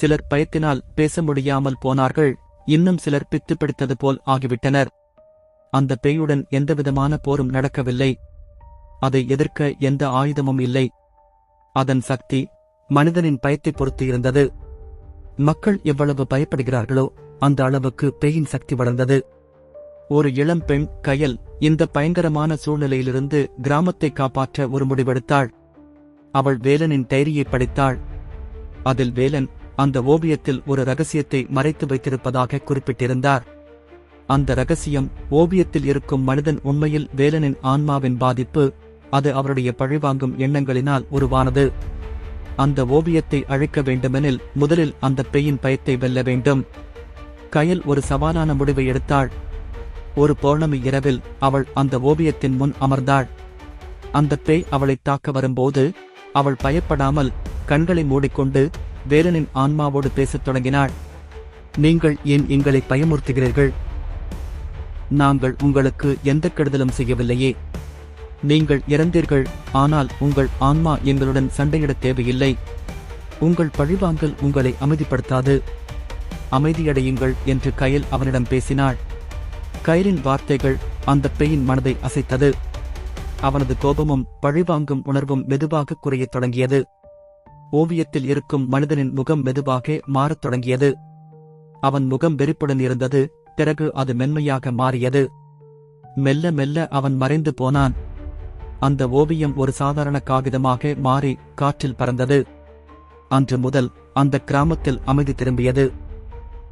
சிலர் பயத்தினால் பேச முடியாமல் போனார்கள். இன்னும் சிலர் பித்து பிடித்தது போல் ஆகிவிட்டனர். அந்த பேயுடன் எந்தவிதமான போரும் நடக்கவில்லை. அதை எதிர்க்க எந்த ஆயுதமும் இல்லை. அதன் சக்தி மனிதனின் பயத்தை பொறுத்து இருந்தது. மக்கள் எவ்வளவு பயப்படுகிறார்களோ அந்த அளவுக்கு பேயின் சக்தி வளர்ந்தது. ஒரு இளம் பெண் கயல் இந்த பயங்கரமான சூழ்நிலையிலிருந்து கிராமத்தை காப்பாற்ற ஒரு முடிவெடுத்தாள். அவள் வேலனின் டைரியை படித்தாள். அதில் வேலன் அந்த ஓவியத்தில் ஒரு ரகசியத்தை மறைத்து வைத்திருப்பதாக குறிப்பிட்டிருந்தார். அந்த ரகசியம் ஓவியத்தில் இருக்கும் மனிதன் உண்மையில் வேலனின் ஆன்மாவின் பாதிப்பு அது அவருடைய பழிவாங்கும் எண்ணங்களினால் உருவானது. அந்த ஓவியத்தை அழிக்க வேண்டுமெனில் முதலில் அந்த பேயின் பயத்தை வெல்ல வேண்டும். கயல் ஒரு சவாலான முடிவை எடுத்தாள். ஒரு பௌர்ணமி இரவில் அவள் அந்த ஓவியத்தின் முன் அமர்ந்தாள். அந்த பேய் அவளைத் தாக்க வரும்போது அவள் பயப்படாமல் கண்களை மூடிக்கொண்டு வேலனின் ஆன்மாவோடு பேசத் தொடங்கினாள். நீங்கள் ஏன் எங்களை பயமுறுத்துகிறீர்கள்? நாங்கள் உங்களுக்கு எந்த கெடுதலும் செய்யவில்லையே. நீங்கள் இறந்தீர்கள் ஆனால் உங்கள் ஆன்மா எங்களுடன் சண்டையிடத் தேவையில்லை. உங்கள் பழிவாங்கல் உங்களை அமைதிப்படுத்தாது. அமைதியடையுங்கள் என்று கயல் அவனிடம் பேசினாள். கயரின் வார்த்தைகள் அந்த பெயின் மனதை அசைத்தது. அவனது கோபமும் பழிவாங்கும் உணர்வும் மெதுவாக குறையத் தொடங்கியது. ஓவியத்தில் இருக்கும் மனிதனின் முகம் மெதுவாக மாறத் தொடங்கியது. அவன் முகம் வெறிப்புடன் இருந்தது பிறகு அது மென்மையாக மாறியது. மெல்ல மெல்ல அவன் மறைந்து போனான். அந்த ஓவியம் ஒரு சாதாரண காகிதமாக மாறி காற்றில் பறந்தது. அன்று முதல் அந்த கிராமத்தில் அமைதி திரும்பியது.